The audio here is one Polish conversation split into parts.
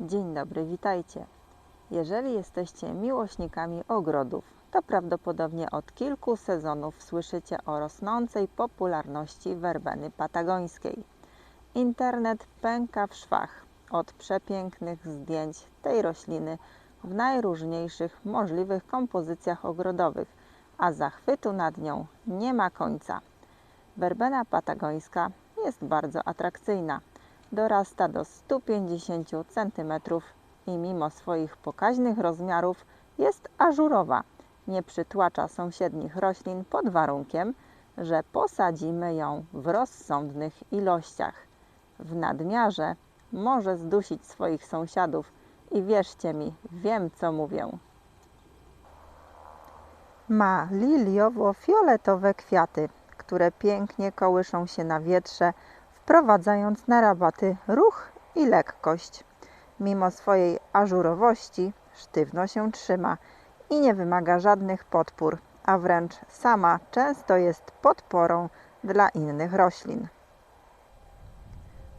Dzień dobry, witajcie. Jeżeli jesteście miłośnikami ogrodów, to prawdopodobnie od kilku sezonów słyszycie o rosnącej popularności werbeny patagońskiej. Internet pęka w szwach od przepięknych zdjęć tej rośliny w najróżniejszych możliwych kompozycjach ogrodowych, a zachwytu nad nią nie ma końca. Werbena patagońska jest bardzo atrakcyjna. Dorasta do 150 cm i mimo swoich pokaźnych rozmiarów jest ażurowa. Nie przytłacza sąsiednich roślin pod warunkiem, że posadzimy ją w rozsądnych ilościach. W nadmiarze może zdusić swoich sąsiadów i wierzcie mi, wiem co mówię. Ma liliowo-fioletowe kwiaty, które pięknie kołyszą się na wietrze, wprowadzając na rabaty ruch i lekkość. Mimo swojej ażurowości sztywno się trzyma i nie wymaga żadnych podpór, a wręcz sama często jest podporą dla innych roślin.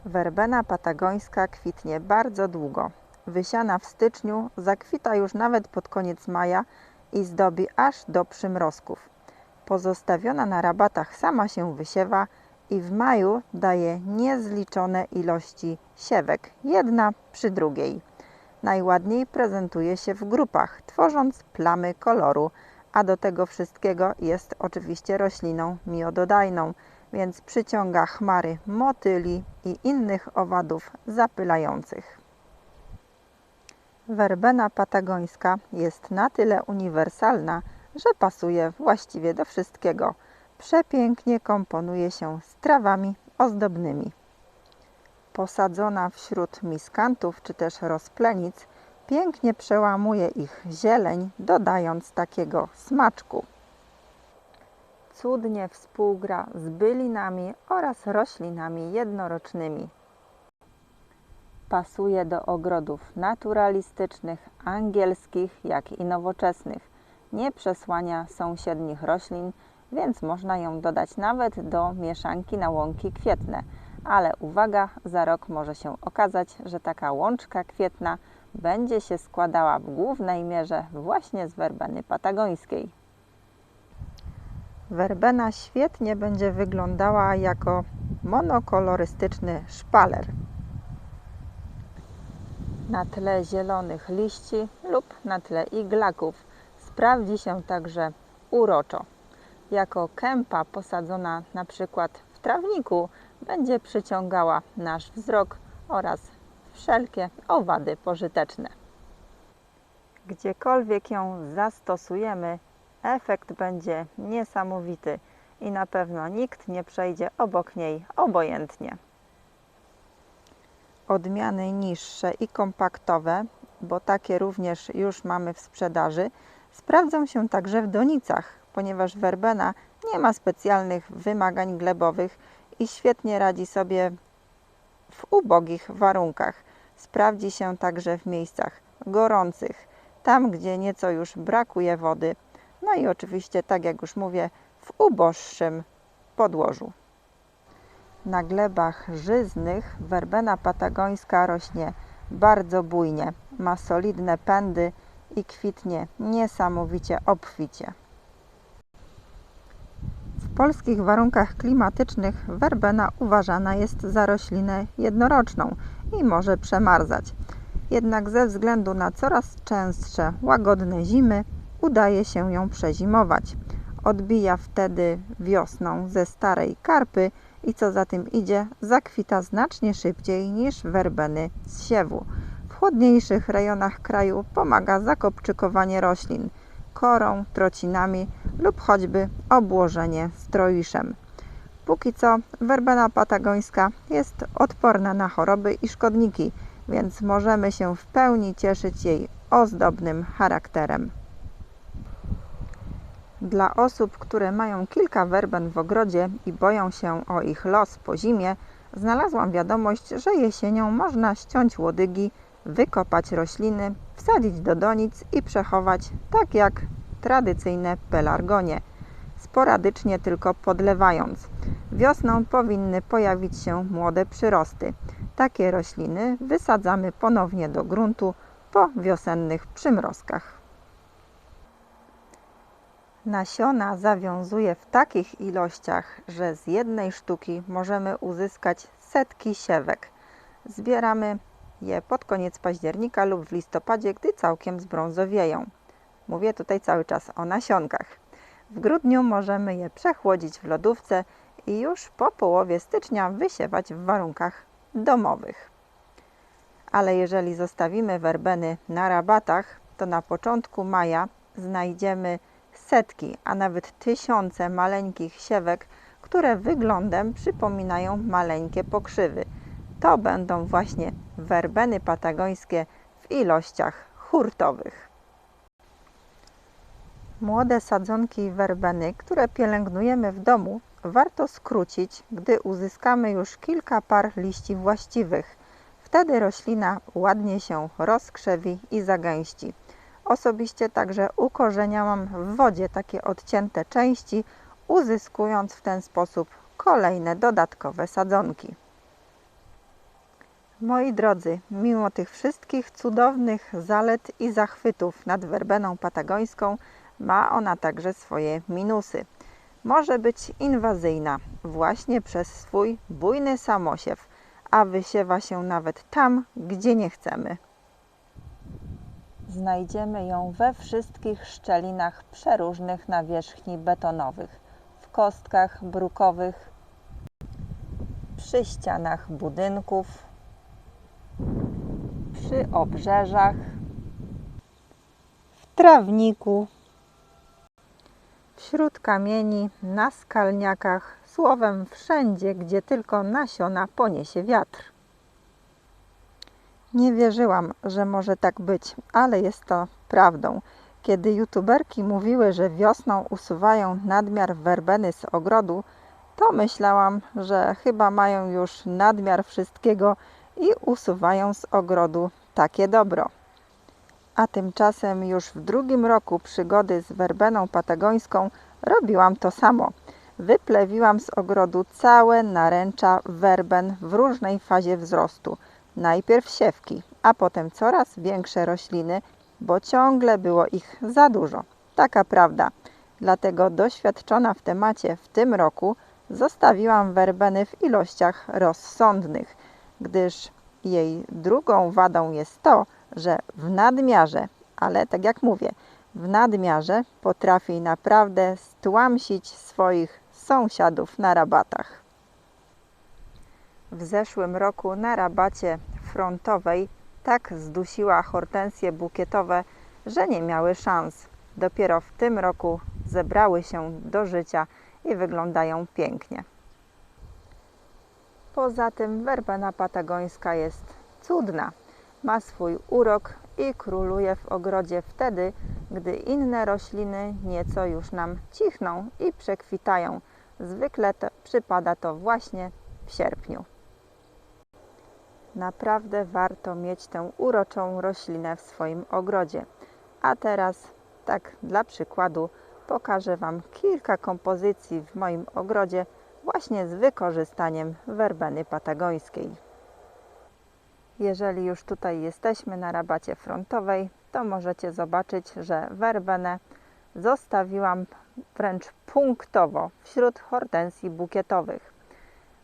Werbena patagońska kwitnie bardzo długo. Wysiana w styczniu, zakwita już nawet pod koniec maja i zdobi aż do przymrozków. Pozostawiona na rabatach sama się wysiewa i w maju daje niezliczone ilości siewek, jedna przy drugiej. Najładniej prezentuje się w grupach, tworząc plamy koloru, a do tego wszystkiego jest oczywiście rośliną miododajną, więc przyciąga chmary motyli i innych owadów zapylających. Werbena patagońska jest na tyle uniwersalna, że pasuje właściwie do wszystkiego. Przepięknie komponuje się z trawami ozdobnymi. Posadzona wśród miskantów czy też rozplenic, pięknie przełamuje ich zieleń, dodając takiego smaczku. Cudnie współgra z bylinami oraz roślinami jednorocznymi. Pasuje do ogrodów naturalistycznych, angielskich, jak i nowoczesnych. Nie przesłania sąsiednich roślin, więc można ją dodać nawet do mieszanki na łąki kwietne. Ale uwaga, za rok może się okazać, że taka łączka kwietna będzie się składała w głównej mierze właśnie z werbeny patagońskiej. Werbena świetnie będzie wyglądała jako monokolorystyczny szpaler na tle zielonych liści lub na tle iglaków. Sprawdzi się także uroczo. Jako kępa posadzona na przykład w trawniku będzie przyciągała nasz wzrok oraz wszelkie owady pożyteczne. Gdziekolwiek ją zastosujemy, efekt będzie niesamowity i na pewno nikt nie przejdzie obok niej obojętnie odmiany niższe i kompaktowe, bo takie również już mamy w sprzedaży, sprawdzą się także w donicach, ponieważ werbena nie ma specjalnych wymagań glebowych i świetnie radzi sobie w ubogich warunkach. Sprawdzi się także w miejscach gorących, tam gdzie nieco już brakuje wody, no i oczywiście, tak jak już mówię, w uboższym podłożu. Na glebach żyznych werbena patagońska rośnie bardzo bujnie, ma solidne pędy i kwitnie niesamowicie obficie. Polskich warunkach klimatycznych werbena uważana jest za roślinę jednoroczną i może przemarzać. Jednak ze względu na coraz częstsze łagodne zimy udaje się ją przezimować. Odbija wtedy wiosną ze starej karpy i co za tym idzie, zakwita znacznie szybciej niż werbeny z siewu. W chłodniejszych rejonach kraju pomaga zakopczykowanie roślin korą, trocinami lub choćby obłożenie stroiszem. Póki co werbena patagońska jest odporna na choroby i szkodniki, więc możemy się w pełni cieszyć jej ozdobnym charakterem. Dla osób, które mają kilka werben w ogrodzie i boją się o ich los po zimie, znalazłam wiadomość, że jesienią można ściąć łodygi, wykopać rośliny, wsadzić do donic i przechować tak jak tradycyjne pelargonie, sporadycznie tylko podlewając. Wiosną powinny pojawić się młode przyrosty. Takie rośliny wysadzamy ponownie do gruntu po wiosennych przymrozkach. Nasiona zawiązuje w takich ilościach, że z jednej sztuki możemy uzyskać setki siewek. Zbieramy je pod koniec października lub w listopadzie, gdy całkiem zbrązowieją. Mówię tutaj cały czas o nasionkach. W grudniu możemy je przechłodzić w lodówce i już po połowie stycznia wysiewać w warunkach domowych. Ale jeżeli zostawimy werbeny na rabatach, to na początku maja znajdziemy setki, a nawet tysiące maleńkich siewek, które wyglądem przypominają maleńkie pokrzywy. To będą właśnie werbeny patagońskie w ilościach hurtowych. Młode sadzonki werbeny, które pielęgnujemy w domu, warto skrócić, gdy uzyskamy już kilka par liści właściwych. Wtedy roślina ładnie się rozkrzewi i zagęści. Osobiście także ukorzeniałam w wodzie takie odcięte części, uzyskując w ten sposób kolejne dodatkowe sadzonki. Moi drodzy, mimo tych wszystkich cudownych zalet i zachwytów nad werbeną patagońską, ma ona także swoje minusy. Może być inwazyjna właśnie przez swój bujny samosiew, a wysiewa się nawet tam, gdzie nie chcemy. Znajdziemy ją we wszystkich szczelinach przeróżnych nawierzchni betonowych, w kostkach brukowych, przy ścianach budynków, przy obrzeżach, w trawniku, wśród kamieni, na skalniakach, słowem wszędzie, gdzie tylko nasiona poniesie wiatr. Nie wierzyłam, że może tak być, ale jest to prawdą. Kiedy youtuberki mówiły, że wiosną usuwają nadmiar werbeny z ogrodu, to myślałam, że chyba mają już nadmiar wszystkiego i usuwają z ogrodu takie dobro. A tymczasem już w drugim roku przygody z werbeną patagońską robiłam to samo. Wyplewiłam z ogrodu całe naręcza werben w różnej fazie wzrostu. Najpierw siewki, a potem coraz większe rośliny, bo ciągle było ich za dużo. Taka prawda. Dlatego doświadczona w temacie w tym roku zostawiłam werbeny w ilościach rozsądnych, gdyż jej drugą wadą jest to, że w nadmiarze, ale tak jak mówię, w nadmiarze potrafi naprawdę stłamsić swoich sąsiadów na rabatach. W zeszłym roku na rabacie frontowej tak zdusiła hortensje bukietowe, że nie miały szans. Dopiero w tym roku zebrały się do życia i wyglądają pięknie. Poza tym werbena patagońska jest cudna. Ma swój urok i króluje w ogrodzie wtedy, gdy inne rośliny nieco już nam cichną i przekwitają. Zwykle to, przypada to właśnie w sierpniu. Naprawdę warto mieć tę uroczą roślinę w swoim ogrodzie. A teraz, tak dla przykładu, pokażę Wam kilka kompozycji w moim ogrodzie właśnie z wykorzystaniem werbeny patagońskiej. Jeżeli już tutaj jesteśmy na rabacie frontowej, to możecie zobaczyć, że werbenę zostawiłam wręcz punktowo wśród hortensji bukietowych.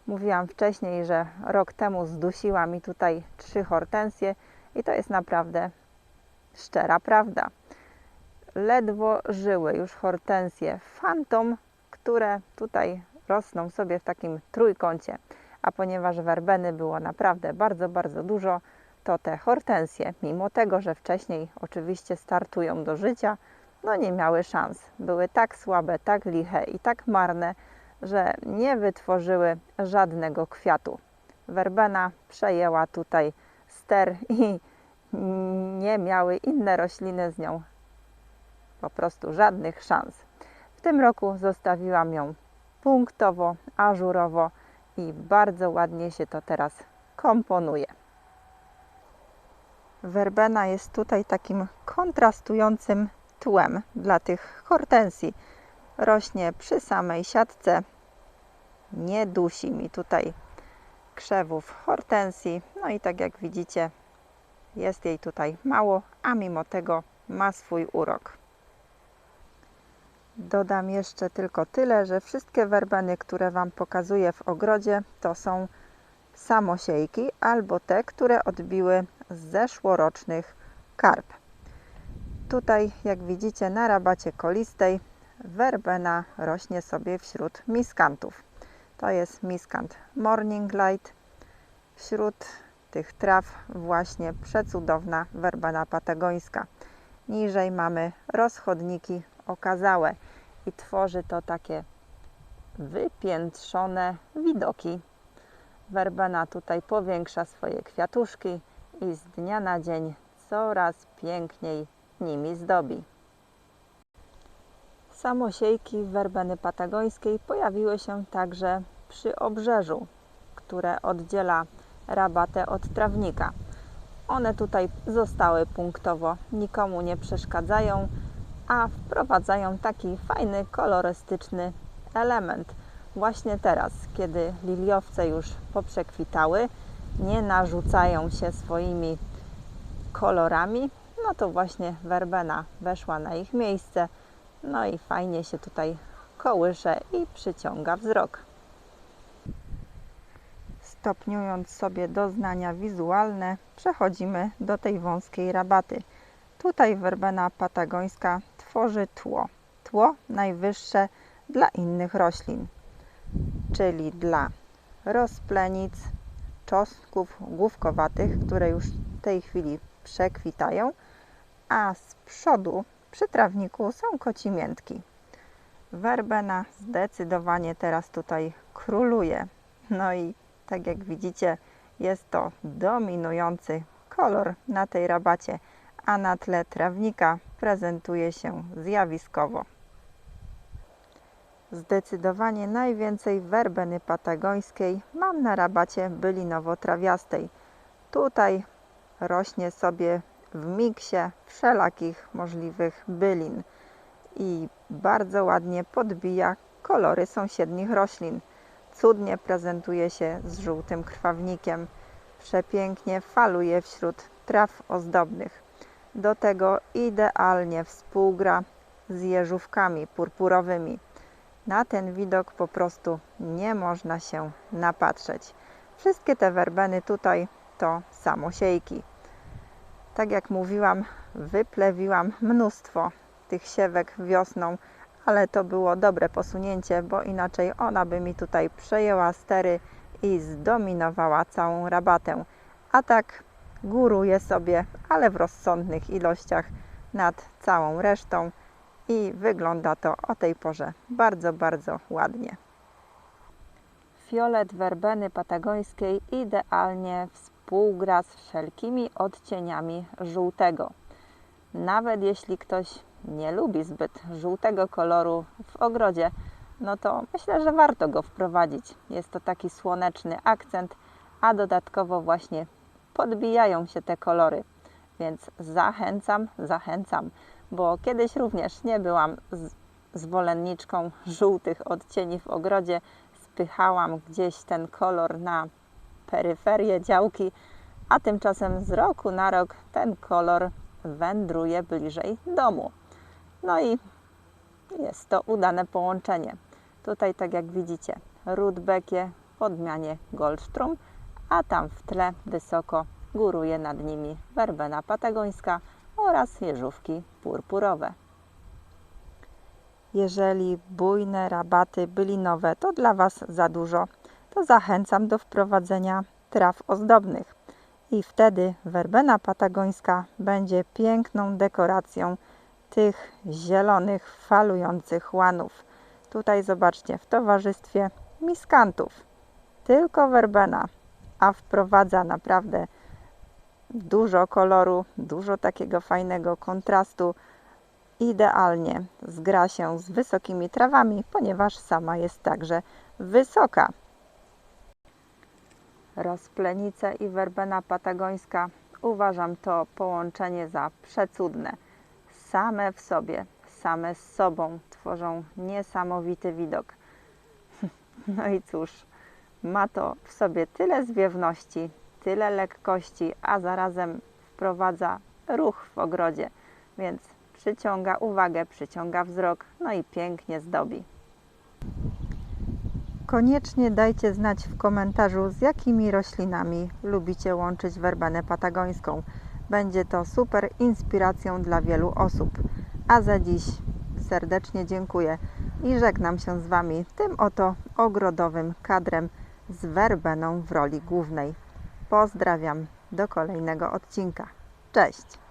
Mówiłam wcześniej, że rok temu zdusiła mi tutaj trzy hortensje i to jest naprawdę szczera prawda. Ledwo żyły już hortensje Phantom, które tutaj rosną sobie w takim trójkącie. A ponieważ werbeny było naprawdę bardzo, bardzo dużo, to te hortensje, mimo tego, że wcześniej oczywiście startują do życia, no nie miały szans. Były tak słabe, tak liche i tak marne, że nie wytworzyły żadnego kwiatu. Werbena przejęła tutaj ster i nie miały inne rośliny z nią po prostu żadnych szans. W tym roku zostawiłam ją punktowo, ażurowo i bardzo ładnie się to teraz komponuje. Werbena jest tutaj takim kontrastującym tłem dla tych hortensji. Rośnie przy samej siatce, nie dusi mi tutaj krzewów hortensji. No i tak jak widzicie, jest jej tutaj mało, a mimo tego ma swój urok. Dodam jeszcze tylko tyle, że wszystkie werbeny, które Wam pokazuję w ogrodzie, to są samosiejki albo te, które odbiły z zeszłorocznych karp. Tutaj, jak widzicie, na rabacie kolistej werbena rośnie sobie wśród miskantów. To jest miskant Morning Light. Wśród tych traw właśnie przecudowna werbena patagońska. Niżej mamy rozchodniki okazałe i tworzy to takie wypiętrzone widoki. Werbena tutaj powiększa swoje kwiatuszki i z dnia na dzień coraz piękniej nimi zdobi. Samosiejki werbeny patagońskiej pojawiły się także przy obrzeżu, które oddziela rabatę od trawnika. One tutaj zostały punktowo, nikomu nie przeszkadzają, a wprowadzają taki fajny, kolorystyczny element. Właśnie teraz, kiedy liliowce już poprzekwitały, nie narzucają się swoimi kolorami, no to właśnie werbena weszła na ich miejsce, no i fajnie się tutaj kołysze i przyciąga wzrok. Stopniując sobie doznania wizualne, przechodzimy do tej wąskiej rabaty. Tutaj werbena patagońska tworzy tło. Tło najwyższe dla innych roślin, czyli dla rozplenic, czosnków główkowatych, które już w tej chwili przekwitają, a z przodu przy trawniku są kocimiętki. Werbena zdecydowanie teraz tutaj króluje. No i tak jak widzicie, jest to dominujący kolor na tej rabacie, a na tle trawnika prezentuje się zjawiskowo. Zdecydowanie najwięcej werbeny patagońskiej mam na rabacie bylinowo-trawiastej. Tutaj rośnie sobie w miksie wszelakich możliwych bylin i bardzo ładnie podbija kolory sąsiednich roślin. Cudnie prezentuje się z żółtym krwawnikiem. Przepięknie faluje wśród traw ozdobnych. Do tego idealnie współgra z jeżówkami purpurowymi. Na ten widok po prostu nie można się napatrzeć. Wszystkie te werbeny tutaj to samosiejki. Tak jak mówiłam, wyplewiłam mnóstwo tych siewek wiosną, ale to było dobre posunięcie, bo inaczej ona by mi tutaj przejęła stery i zdominowała całą rabatę. A tak góruje sobie, ale w rozsądnych ilościach nad całą resztą i wygląda to o tej porze bardzo, bardzo ładnie. Fiolet werbeny patagońskiej idealnie współgra z wszelkimi odcieniami żółtego. Nawet jeśli ktoś nie lubi zbyt żółtego koloru w ogrodzie, no to myślę, że warto go wprowadzić. Jest to taki słoneczny akcent, a dodatkowo właśnie podbijają się te kolory. Więc zachęcam, zachęcam, bo kiedyś również nie byłam zwolenniczką żółtych odcieni w ogrodzie. Spychałam gdzieś ten kolor na peryferię działki, a tymczasem z roku na rok ten kolor wędruje bliżej domu. No i jest to udane połączenie. Tutaj, tak jak widzicie, Rudbeckie w odmianie Goldstrom, a tam w tle wysoko góruje nad nimi werbena patagońska oraz jeżówki purpurowe. Jeżeli bujne rabaty bylinowe to dla Was za dużo, to zachęcam do wprowadzenia traw ozdobnych. I wtedy werbena patagońska będzie piękną dekoracją tych zielonych, falujących łanów. Tutaj zobaczcie, w towarzystwie miskantów. Tylko werbena, a wprowadza naprawdę dużo koloru, dużo takiego fajnego kontrastu. Idealnie zgra się z wysokimi trawami, ponieważ sama jest także wysoka. Rozplenice i werbena patagońska uważam to połączenie za przecudne. Same w sobie, same z sobą tworzą niesamowity widok. No i cóż, Ma to w sobie tyle zwiewności, tyle lekkości, a zarazem wprowadza ruch w ogrodzie, więc przyciąga uwagę, przyciąga wzrok, no i pięknie zdobi. Koniecznie dajcie znać w komentarzu, z jakimi roślinami lubicie łączyć werbenę patagońską. Będzie to super inspiracją dla wielu osób. A za dziś serdecznie dziękuję i żegnam się z Wami tym oto ogrodowym kadrem z werbeną w roli głównej. Pozdrawiam do kolejnego odcinka. Cześć!